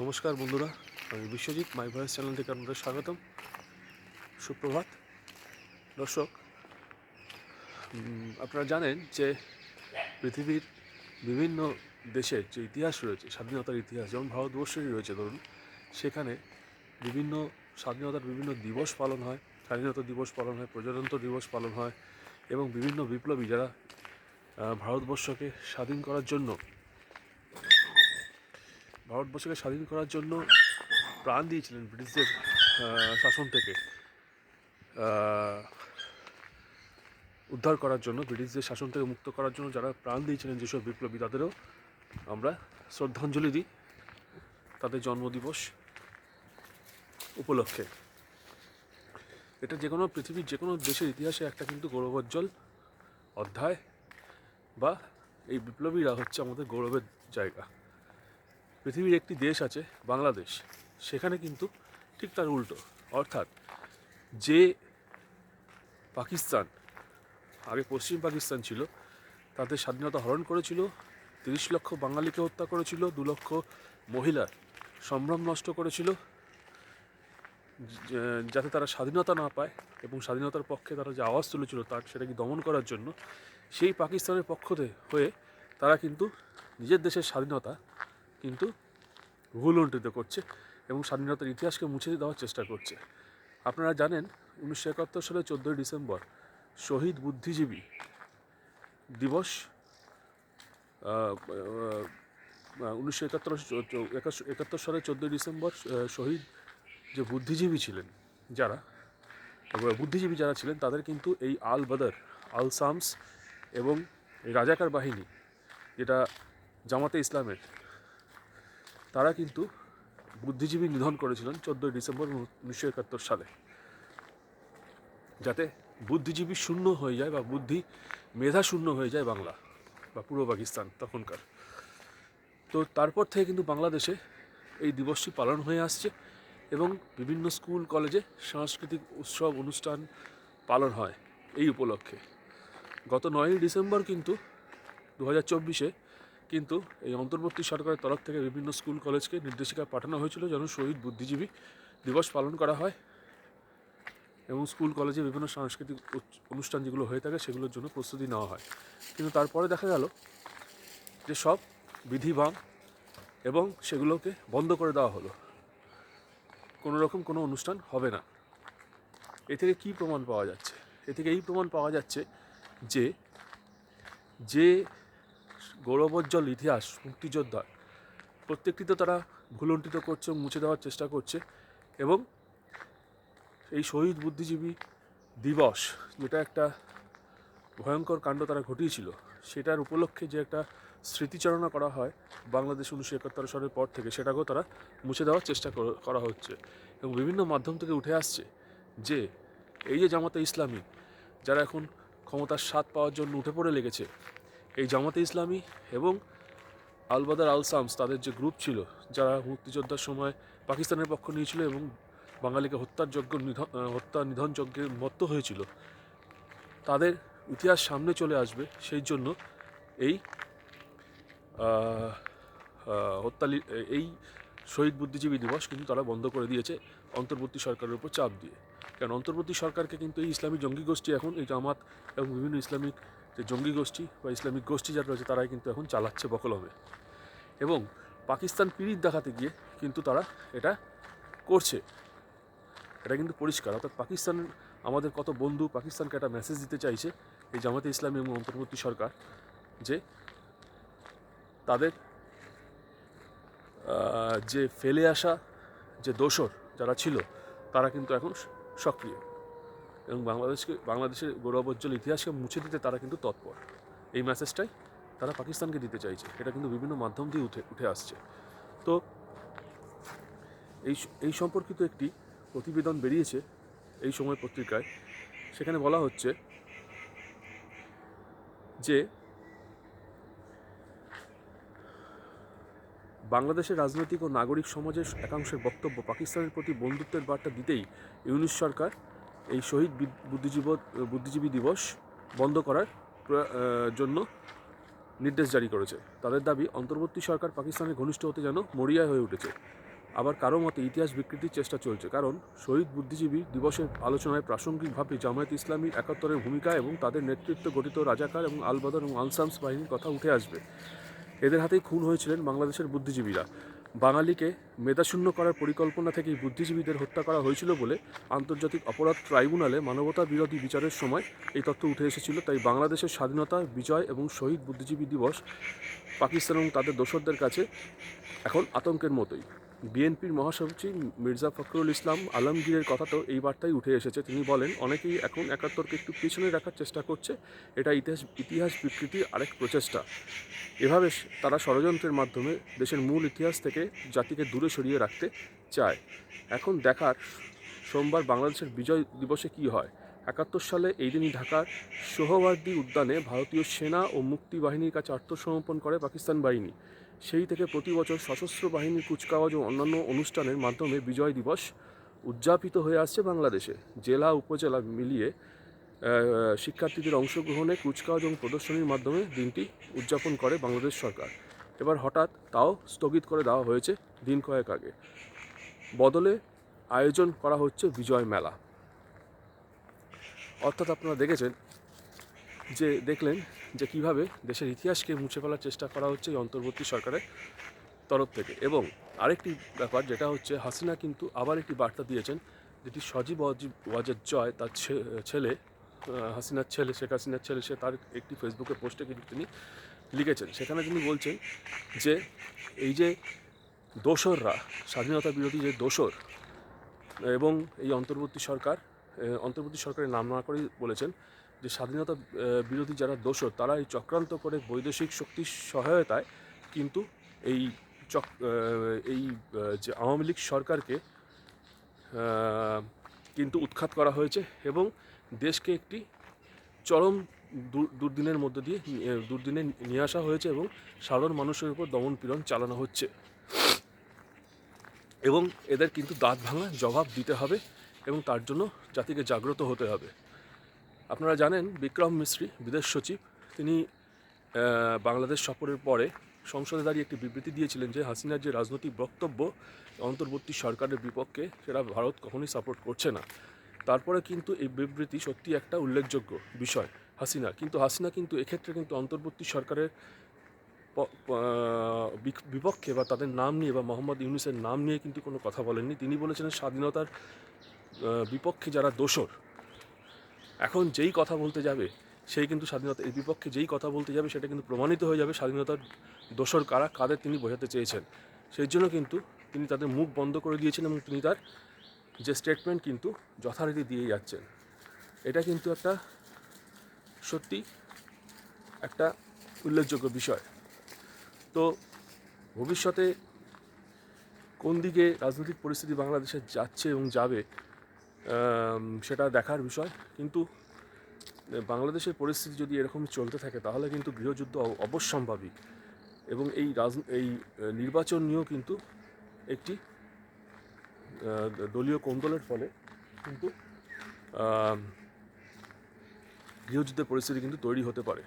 নমস্কার বন্ধুরা, আমি বিশ্বজিৎ মাই ভয়েস চ্যানেল থেকে আপনাদের স্বাগতম। সুপ্রভাত। দর্শক আপনারা জানেন যে পৃথিবীর বিভিন্ন দেশের যে ইতিহাস রয়েছে, স্বাধীনতার ইতিহাস, যেমন ভারতবর্ষেরই রয়েছে, ধরুন, সেখানে বিভিন্ন স্বাধীনতার বিভিন্ন দিবস পালন হয়, স্বাধীনতা দিবস পালন হয়, প্রজাতন্ত্র দিবস পালন হয়, এবং বিভিন্ন বিপ্লবী যারা ভারতবর্ষকে স্বাধীন করার জন্য ভারতবর্ষকে স্বাধীন করার জন্য প্রাণ দিয়েছিলেন ব্রিটিশদের শাসন থেকে। উদ্ধার করার জন্য, ব্রিটিশদের শাসন থেকে মুক্ত করার জন্য যারা প্রাণ দিয়েছিলেন যেসব বিপ্লবী, তাদেরও আমরা শ্রদ্ধাঞ্জলি দিই তাদের জন্মদিবস উপলক্ষে। এটা যে কোনো পৃথিবীর যে কোনো দেশের ইতিহাসে একটা কিন্তু গৌরবোজ্জ্বল অধ্যায় বা এই বিপ্লবীরা হচ্ছে আমাদের গৌরবের জায়গা। পৃথিবীর একটি দেশ আছে, বাংলাদেশ। সেখানে কিন্তু ঠিক তার উল্টো। অর্থাৎ যে পাকিস্তান, আগে পশ্চিম পাকিস্তান ছিল, তাদের স্বাধীনতা হরণ করেছিল, তিরিশ লক্ষ বাঙালিকে হত্যা করেছিল, দু লক্ষ মহিলার সম্ভ্রম নষ্ট করেছিল যাতে তারা স্বাধীনতা না পায় এবং স্বাধীনতার পক্ষে তারা যে আওয়াজ তুলেছিল তার সেটাকে দমন করার জন্য, সেই পাকিস্তানের পক্ষ থেকে- হয়ে তারা কিন্তু নিজের দেশের স্বাধীনতা কিন্তু ভুলুণ্ঠিত করছে এবং স্বাধীনতার ইতিহাসকে মুছে দেওয়ার চেষ্টা করছে। আপনারা জানেন, উনিশশো একাত্তর সালে চোদ্দোই ডিসেম্বর শহীদ বুদ্ধিজীবী দিবস উনিশশো একাত্তর একাত্তর সালে চোদ্দোই ডিসেম্বর শহীদ যে বুদ্ধিজীবী ছিলেন যারা বুদ্ধিজীবী যারা ছিলেন, তাদের কিন্তু এই আল বাদার, আল সামস এবং রাজাকার বাহিনী, যেটা জামাতে ইসলামের তারা কিন্তু বুদ্ধিজীবী নিধন করেছিলেন চোদ্দোই ডিসেম্বর উনিশশো একাত্তর সালে। যাতে বুদ্ধিজীবী শূন্য হয়ে যায় বা বুদ্ধি মেধা শূন্য হয়ে যায় বাংলা বা পূর্ব পাকিস্তান তখনকার। তো তারপর থেকে কিন্তু বাংলাদেশে এই দিবসটি পালন হয়ে আসছে এবং বিভিন্ন স্কুল, কলেজে সাংস্কৃতিক উৎসব, অনুষ্ঠান পালন হয় এই উপলক্ষে। গত নয়ই ডিসেম্বর কিন্তু দু হাজার চব্বিশে কিন্তু এই অন্তর্বর্তী সরকারের তরফ থেকে বিভিন্ন স্কুল, কলেজকে নির্দেশিকা পাঠানো হয়েছিল যেন শহীদ বুদ্ধিজীবী দিবস পালন করা হয় এবং স্কুল, কলেজে বিভিন্ন সাংস্কৃতিক অনুষ্ঠান যেগুলো হয়ে থাকে সেগুলোর জন্য প্রস্তুতি নেওয়া হয়। কিন্তু তারপরে দেখা গেল যে সব বিধিবাম এবং সেগুলোকে বন্ধ করে দেওয়া হলো। কোনো রকম কোনো অনুষ্ঠান হবে না। এ থেকে কী প্রমাণ পাওয়া যাচ্ছে? এ থেকে এই প্রমাণ পাওয়া যাচ্ছে যে যে গৌরবোজ্জ্বল ইতিহাস, মুক্তিযোদ্ধার। প্রত্যেকটি তো তারা ভুলণ্ঠিত করছে মুছে দেওয়ার চেষ্টা করছে এবং এই শহীদ বুদ্ধিজীবী দিবস, যেটা একটা ভয়ঙ্কর কাণ্ড তারা ঘটিয়েছিল, সেটার উপলক্ষে যে একটা স্মৃতিচারণা করা হয় বাংলাদেশ উনিশশো একাত্তর সালের পর থেকে, সেটাকেও তারা মুছে দেওয়ার চেষ্টা করা হচ্ছে এবং বিভিন্ন মাধ্যম থেকে উঠে আসছে যে এই যে জামাতে ইসলামী, যারা এখন ক্ষমতার স্বাদ পাওয়ার জন্য উঠে পড়ে লেগেছে এই জামাতে ইসলামী এবং আলবাদার আল সামস তাদের যে গ্রুপ ছিল যারা মুক্তিযোদ্ধার সময় পাকিস্তানের পক্ষ নিয়েছিল এবং বাঙালিকে হত্যার যজ্ঞ নিধন হত্যা নিধন যজ্ঞে মত্ত হয়েছিল তাদের ইতিহাস সামনে চলে আসবে সেই জন্য এই আহ, আহ, হত্যা এই শহীদ বুদ্ধিজীবী দিবস কিন্তু তারা বন্ধ করে দিয়েছে অন্তর্বর্তী সরকারের উপর চাপ দিয়ে। কারণ অন্তর্বর্তী সরকারকে কিন্তু এই ইসলামী জঙ্গি গোষ্ঠী এখন এই জামাত এবং বিভিন্ন ইসলামিক যে জঙ্গি গোষ্ঠী বা ইসলামিক গোষ্ঠী যারা রয়েছে, তারাই কিন্তু এখন চালাচ্ছে বকলমে এবং পাকিস্তান পিরিত দেখাতে গিয়ে কিন্তু তারা এটা করছে। এটা কিন্তু পরিষ্কার। অর্থাৎ পাকিস্তান আমাদের কত বন্ধু, পাকিস্তানকে একটা মেসেজ দিতে চাইছে এই জামাতে ইসলামী এবং অন্তর্বর্তী সরকার যে তাদের যে ফেলে আসা যে দোসর যারা ছিল, তারা কিন্তু এখন সক্রিয়। এবং বাংলাদেশকে, বাংলাদেশের গৌরবোজ্জ্বল ইতিহাসকে মুছে দিতে তারা কিন্তু তৎপর। এই মেসেজটাই তারা পাকিস্তানকে দিতে চাইছে। এটা কিন্তু বিভিন্ন মাধ্যম দিয়ে উঠে উঠে আসছে। তো এই এই সম্পর্কিত একটি প্রতিবেদন বেরিয়েছে এই সময় পত্রিকায়। সেখানে বলা হচ্ছে যে বাংলাদেশের রাজনৈতিক ও নাগরিক সমাজের একাংশের বক্তব্য পাকিস্তানের প্রতি বন্ধুত্বের বার্তা দিতেই ইউনিশ সরকার এই শহীদ বুদ্ধিজীব বুদ্ধিজীবী দিবস বন্ধ করার জন্য নির্দেশ জারি করেছে। তাদের দাবি, অন্তর্বর্তী সরকার পাকিস্তানের ঘনিষ্ঠ হতে যেন মরিয়া হয়ে উঠেছে। আবার কারও মতে, ইতিহাস বিকৃতির চেষ্টা চলছে, কারণ শহীদ বুদ্ধিজীবী দিবসের আলোচনায় প্রাসঙ্গিকভাবে জামায়াত ইসলামী একাত্তরের ভূমিকা এবং তাদের নেতৃত্ব গঠিত রাজাকার এবং আলবদর এবং আলসামস বাহিনীর কথা উঠে আসবে। এদের হাতেই খুন হয়েছিলেন বাংলাদেশের বুদ্ধিজীবীরা। বাঙালিকে মেধাশূন্য করার পরিকল্পনা থেকেই বুদ্ধিজীবীদের হত্যা করা হয়েছিল বলে আন্তর্জাতিক অপরাধ ট্রাইব্যুনালে মানবতা বিরোধী বিচারের সময় এই তথ্য উঠে এসেছিল। তাই বাংলাদেশের স্বাধীনতা, বিজয় এবং শহীদ বুদ্ধিজীবী দিবস, পাকিস্তান এবং তাদের দোসরদের কাছে এখন আতঙ্কের মতোই। বিএনপির মহাসচিব মির্জা ফখরুল ইসলাম আলমগীরের কথা তো এই বার্তায় উঠে এসেছে। তিনি বলেন, অনেকেই এখন একাত্তরকে একটু পিছনে রাখার চেষ্টা করছে। এটা ইতিহাস ইতিহাস বিকৃতির আরেক প্রচেষ্টা। এভাবে তারা ষড়যন্ত্রের মাধ্যমে দেশের মূল ইতিহাস থেকে জাতিকে দূরে সরিয়ে রাখতে চায়। এখন দেখার সোমবার বাংলাদেশের বিজয় দিবসে কি হয়? একাত্তর সালে এই দিনই ঢাকার সোহবার্দী উদ্যানে ভারতীয় সেনা ও মুক্তি বাহিনীর কাছে আত্মসমর্পণ করে পাকিস্তান বাহিনী। সেই থেকে প্রতি বছর সশস্ত্র বাহিনীর কুচকাওয়াজ ও অন্যান্য অনুষ্ঠানের মাধ্যমে বিজয় দিবস উদযাপিত হয়ে আসছে বাংলাদেশে। জেলা, উপজেলা মিলিয়ে শিক্ষার্থীদের অংশগ্রহণে কুচকাওয়াজ এবং প্রদর্শনীর মাধ্যমে দিনটি উদযাপন করে বাংলাদেশ সরকার। এবার হঠাৎ তাও স্থগিত করে দেওয়া হয়েছে দিন কয়েক আগে। বদলে আয়োজন করা হচ্ছে বিজয় মেলা। অর্থাৎ আপনারা দেখেছেন যে দেখলেন যে কীভাবে দেশের ইতিহাসকে মুছে ফেলার চেষ্টা করা হচ্ছে এই অন্তর্বর্তী সরকারের তরফ থেকে। এবং আরেকটি ব্যাপার যেটা হচ্ছে, হাসিনা কিন্তু আবার একটি বার্তা দিয়েছেন, যেটি সজীব ওয়াজেদ জয়, তার ছেলে হাসিনার ছেলে, শেখ হাসিনার ছেলে, সে তার একটি ফেসবুকে পোস্টে কিন্তু তিনি লিখেছেন। সেখানে তিনি বলছেন যে, এই যে দোসররা, স্বাধীনতা বিরোধী যে দোসর, এবং এই অন্তর্বর্তী সরকার অন্তর্বর্তী সরকারের নাম না করেই বলেছেন যে স্বাধীনতা বিরোধী যারা দোসর তারা এই চক্রান্ত করে বৈদেশিক শক্তির সহায়তায় কিন্তু এই চক এই যে আওয়ামী লীগ সরকারকে কিন্তু উৎখাত করা হয়েছে এবং দেশকে একটি চরম দুর্দিনের মধ্য দিয়ে দুর্দিনে নিয়ে আসা হয়েছে এবং সাধারণ মানুষের উপর দমন পীড়ন চালানো হচ্ছে। এবং এদের কিন্তু দাঁত ভাঙা জবাব দিতে হবে এবং তার জন্য জাতিকে জাগ্রত হতে হবে। আপনারা জানেন বিক্রম মিশ্রি বিদেশ সচিব। তিনি বাংলাদেশ সফরের পরে সংসদে দাঁড়িয়ে একটি বিবৃতি দিয়েছিলেন যে হাসিনার যে রাজনৈতিক বক্তব্য, অন্তর্বর্তী সরকারের বিপক্ষে সেটা ভারত কখনোই সাপোর্ট করছে না। তারপরে কিন্তু এই বিবৃতি সত্যি একটা উল্লেখযোগ্য বিষয় হাসিনা কিন্তু হাসিনা কিন্তু এক্ষেত্রে কিন্তু অন্তর্বর্তী সরকারের বিপক্ষে বা তাদের নাম নিয়ে বা মোহাম্মদ ইউনুসের নাম নিয়ে কিন্তু কোনো কথা বলেননি। তিনি বলেছেন স্বাধীনতার বিপক্ষে যারা দোসর এখন যেই কথা বলতে যাবে, সেই কিন্তু স্বাধীনতা, এর বিপক্ষে যেই কথা বলতে যাবে, সেটা কিন্তু প্রমাণিত হয়ে যাবে স্বাধীনতার দোসর কারা, কাদের তিনি বোঝাতে চেয়েছেন। সেই জন্য কিন্তু তিনি তাদের মুখ বন্ধ করে দিয়েছেন এবং তিনি তার যে স্টেটমেন্ট কিন্তু যথারীতি দিয়ে যাচ্ছেন। এটা কিন্তু একটা সত্যি একটা উল্লেখযোগ্য বিষয়। তো ভবিষ্যতে কোন দিকে রাজনৈতিক পরিস্থিতি বাংলাদেশে যাচ্ছে এবং যাবে সেটা দেখার বিষয়। কিন্তু বাংলাদেশের পরিস্থিতি যদি এরকম চলতে থাকে, তাহলে কিন্তু গৃহযুদ্ধ অবশ্যম্ভাবী। এবং এই রাজ, এই নির্বাচন নিয়েও কিন্তু একটি দলীয় কোন্দলের ফলে কিন্তু গৃহযুদ্ধের পরিস্থিতি কিন্তু তৈরি হতে পারে।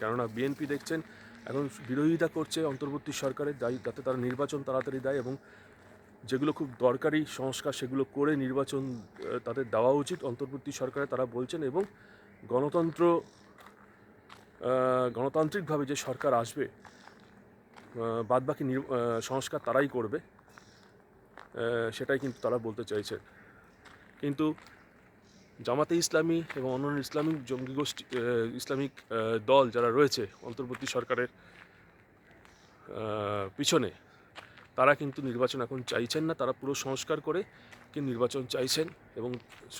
কেননা, বিএনপি দেখছেন, এখন বিরোধিতা করছে অন্তর্বর্তী সরকারের দায়ী যাতে তারা নির্বাচন তাড়াতাড়ি দেয় এবং যেগুলো খুব দরকারি সংস্কার, সেগুলো করে নির্বাচন তাদের দেওয়া উচিত। অন্তর্বর্তী সরকারে তারা বলছেন এবং গণতন্ত্র গণতান্ত্রিকভাবে যে সরকার আসবে বাদবাকি সংস্কার তারাই করবে সেটাই কিন্তু তারা বলতে চাইছে। কিন্তু জামাতে ইসলামী এবং অন্যান্য ইসলামিক জঙ্গি গোষ্ঠী ইসলামিক দল যারা রয়েছে অন্তর্বর্তী সরকারের পিছনে তারা কিন্তু নির্বাচন এখন চাইছেন না, তারা পুরো সংস্কার করে কি নির্বাচন চাইছেন এবং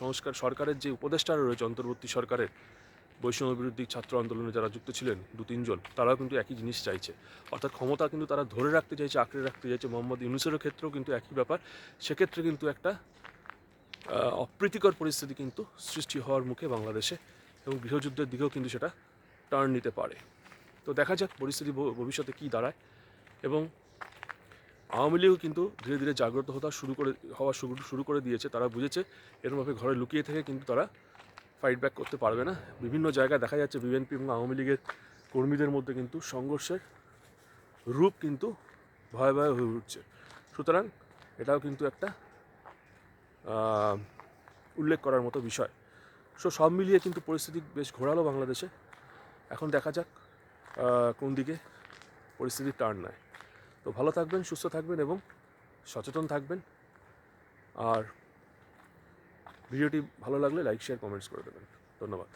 সংস্কার সরকারের যে উপদেষ্টারা রয়েছে, অন্তর্বর্তী সরকারের বৈষম্য বিরোধী ছাত্র আন্দোলনে যারা যুক্ত ছিলেন দু তিনজন তারাও কিন্তু একই জিনিস চাইছে। অর্থাৎ ক্ষমতা কিন্তু তারা ধরে রাখতে চাইছে, আঁকড়ে রাখতে চাইছে। মোহাম্মদ ইউনুসেরও ক্ষেত্রেও কিন্তু একই ব্যাপার। সেক্ষেত্রে কিন্তু একটা অপ্রীতিকর পরিস্থিতি কিন্তু সৃষ্টি হওয়ার মুখে বাংলাদেশে এবং গৃহযুদ্ধের দিকেও কিন্তু সেটা টার্ন নিতে পারে। তো দেখা যাক পরিস্থিতি ভবিষ্যতে কী দাঁড়ায় এবং আওয়ামী লীগও কিন্তু ধীরে ধীরে জাগ্রত হতে শুরু করে, হওয়া শুরু শুরু করে দিয়েছে। তারা বুঝেছে, এরকমভাবে ঘরে লুকিয়ে থেকে কিন্তু তারা ফাইট ব্যাক করতে পারবে না। বিভিন্ন জায়গায় দেখা যাচ্ছে বিএনপি এবং আওয়ামী লীগের কর্মীদের মধ্যে কিন্তু সংঘর্ষের রূপ কিন্তু ভয়াবহ হয়ে উঠছে। সুতরাং এটাও কিন্তু একটা উল্লেখ করার মতো বিষয়। সো সব মিলিয়ে কিন্তু পরিস্থিতি বেশ ঘোরালো বাংলাদেশে। এখন দেখা যাক কোন দিকে পরিস্থিতি টার্ন নেয়। তো ভালো থাকবেন, সুস্থ থাকবেন এবং সচেতন থাকবেন। আর ভিডিওটি ভালো লাগলে লাইক শেয়ার কমেন্টস করে দেবেন। ধন্যবাদ।